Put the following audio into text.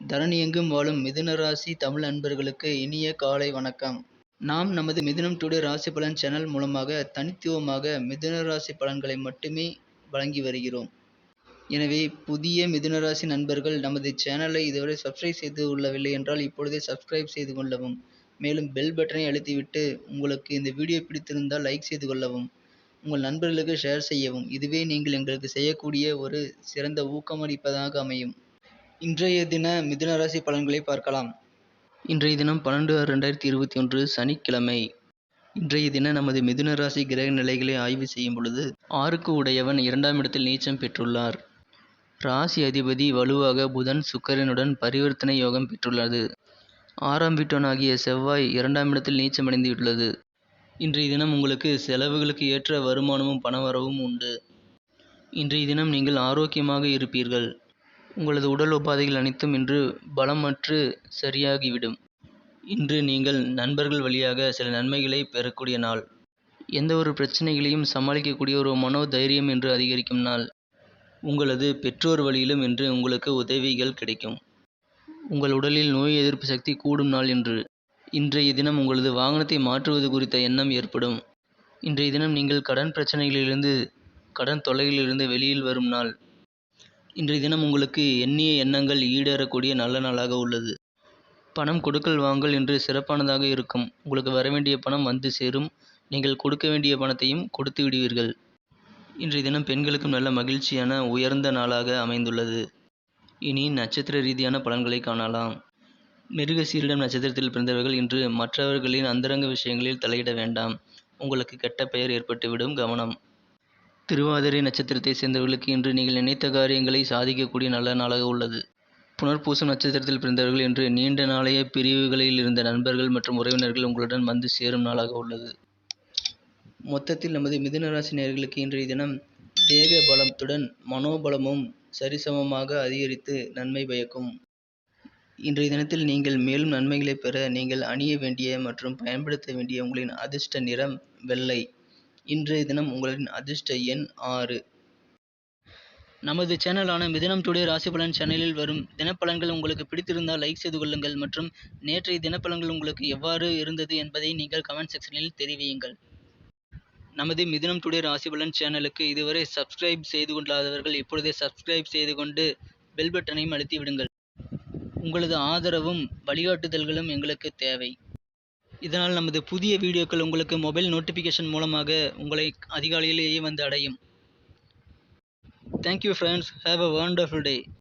தரணி எங்கும் வாழும் மிதுன ராசி தமிழ் அன்பர்களுக்கு இனிய காலை வணக்கம். நாம் நமது மிதுனம் டுடே ராசி பலன் சேனல் மூலமாக தனித்துவமாக மிதுன ராசி பலன்களை மட்டுமே வழங்கி வருகிறோம். எனவே புதிய மிதுன ராசி நண்பர்கள் நமது சேனலை இதுவரை சப்ஸ்கிரைப் செய்து கொள்ளவில்லை என்றால் இப்பொழுதே சப்ஸ்கிரைப் செய்து கொள்ளவும். மேலும் பெல் பட்டனை அழுத்திவிட்டு உங்களுக்கு இந்த வீடியோ பிடித்திருந்தால் லைக் செய்து கொள்ளவும். உங்கள் நண்பர்களுக்கு ஷேர் செய்யவும். இதுவே நீங்கள் எங்களுக்கு செய்யக்கூடிய ஒரு சிறந்த ஊக்கமளிப்பதாக அமையும். இன்றைய தின மிதுன ராசி பலன்களை பார்க்கலாம். இன்றைய தினம் பன்னெண்டு ஆறு ரெண்டாயிரத்தி இருபத்தி ஒன்று சனிக்கிழமை. இன்றைய தினம் நமது மிதுன ராசி கிரக நிலைகளை ஆய்வு செய்யும் பொழுது ஆறுக்கு உடையவன் இரண்டாம் இடத்தில் நீச்சம் பெற்றுள்ளார். ராசி அதிபதி வலுவாக புதன் சுக்கரனுடன் பரிவர்த்தனை யோகம் பெற்றுள்ளது. ஆறாம் வீட்டோனாகிய செவ்வாய் இரண்டாம் இடத்தில் நீச்சமடைந்துள்ளது இன்றைய தினம் உங்களுக்கு செலவுகளுக்கு ஏற்ற வருமானமும் பணவரவும் உண்டு. இன்றைய தினம் நீங்கள் ஆரோக்கியமாக இருப்பீர்கள். உங்களது உடல் உபாதைகள் அனைத்தும் இன்று பலமற்று சரியாகிவிடும். இன்று நீங்கள் நண்பர்கள் வழியாக சில நன்மைகளை பெறக்கூடிய நாள். எந்த ஒரு பிரச்சனைகளையும் சமாளிக்கக்கூடிய ஒரு மனோ தைரியம் என்று அதிகரிக்கும் நாள். உங்களது பெற்றோர் வழியிலும் இன்று உங்களுக்கு உதவிகள் கிடைக்கும். உங்கள் உடலில் நோய் எதிர்ப்பு சக்தி கூடும் நாள் என்று இன்றைய தினம் உங்களது வாகனத்தை மாற்றுவது குறித்த எண்ணம் ஏற்படும். இன்றைய தினம் நீங்கள் கடன் பிரச்சனைகளிலிருந்து கடன் தொல்லைகளிலிருந்து வெளியில் வரும் நாள். இன்றைய தினம் உங்களுக்கு எண்ணிய எண்ணங்கள் ஈடேறக்கூடிய நல்ல நாளாக உள்ளது. பணம் கொடுக்கல் வாங்கல் இன்று சிறப்பானதாக இருக்கும். உங்களுக்கு வரவேண்டிய பணம் வந்து சேரும். நீங்கள் கொடுக்க வேண்டிய பணத்தையும் கொடுத்து விடுவீர்கள். இன்றைய தினம் பெண்களுக்கும் நல்ல மகிழ்ச்சியான உயர்ந்த நாளாக அமைந்துள்ளது. இனி நட்சத்திர ரீதியான பலன்களை காணலாம். மிருக சீரிடம் நட்சத்திரத்தில் பிறந்தவர்கள் இன்று மற்றவர்களின் அந்தரங்க விஷயங்களில் தலையிட வேண்டாம். உங்களுக்கு கெட்ட பெயர் ஏற்பட்டுவிடும் கவனம். திருவாதிரை நட்சத்திரத்தை சேர்ந்தவர்களுக்கு இன்று நீங்கள் நினைத்த காரியங்களை சாதிக்கக்கூடிய நல்ல நாளாக உள்ளது. புனர்பூசம் நட்சத்திரத்தில் பிறந்தவர்கள் இன்று நீண்ட நாளைய பிரிவுகளில் இருந்த நண்பர்கள் மற்றும் உறவினர்கள் உங்களுடன் வந்து சேரும் நாளாக உள்ளது. மொத்தத்தில் நமது மிதுனராசினியர்களுக்கு இன்றைய தினம் தேக பலத்துடன் மனோபலமும் சரிசமமாக அதிகரித்து நன்மை பயக்கும். இன்றைய தினத்தில் நீங்கள் மேலும் நன்மைகளை பெற நீங்கள் அணிய வேண்டிய மற்றும் பயன்படுத்த வேண்டிய உங்களின் அதிர்ஷ்ட நிறம் வெள்ளை. இன்றைய தினம் உங்களின் அதிர்ஷ்ட எண் ஆறு. நமது சேனலான மிதினம் டுடே ராசி பலன் சேனலில் வரும் தினப்பலன்கள் உங்களுக்கு பிடித்திருந்தால் லைக் செய்து கொள்ளுங்கள் மற்றும் நேற்றைய தினப்பலன்கள் உங்களுக்கு எவ்வாறு இருந்தது என்பதை நீங்கள் கமெண்ட் செக்ஷனில் தெரிவியுங்கள். நமது மிதினம் டுடே ராசி பலன் சேனலுக்கு இதுவரை சப்ஸ்கிரைப் செய்து கொள்ளாதவர்கள் இப்பொழுதே சப்ஸ்கிரைப் செய்து கொண்டு பெல் பட்டனையும் அழுத்தி விடுங்கள். உங்களது ஆதரவும் வழிகாட்டுதல்களும் எங்களுக்கு தேவை. இதனால் நமது புதிய வீடியோக்கள் உங்களுக்கு மொபைல் நோட்டிஃபிகேஷன் மூலமாக உங்களை அதிகாலையிலேயே வந்து அடையும். Thank you friends have a wonderful day